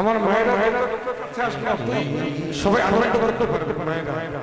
আমার মায়েরা সবাই আনন্দ করতে পারবে মায়েরা।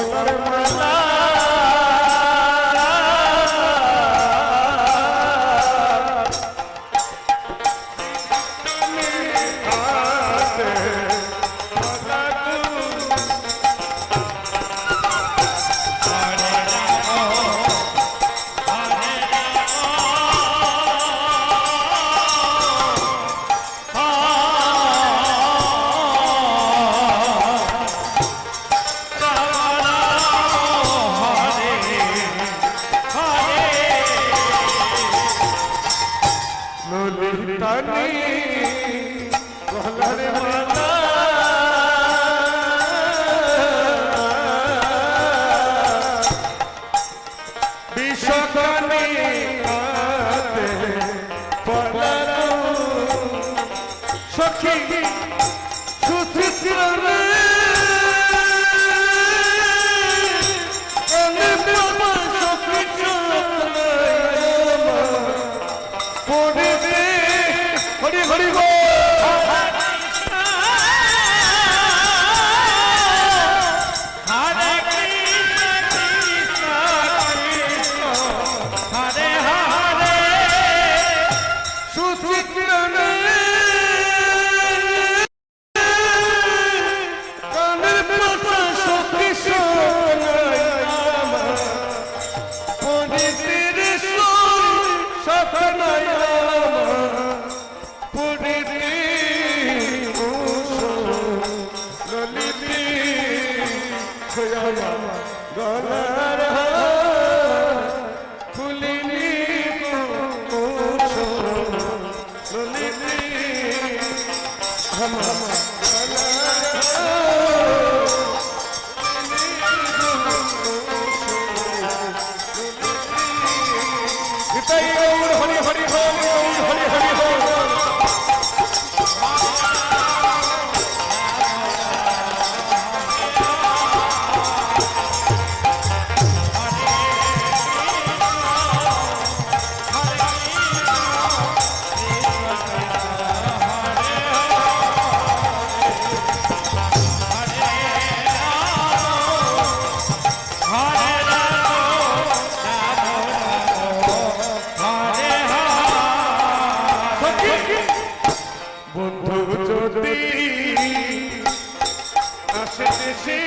আমার মালা ললিতানি हम হরি বন্ধু যদি আসে দেশে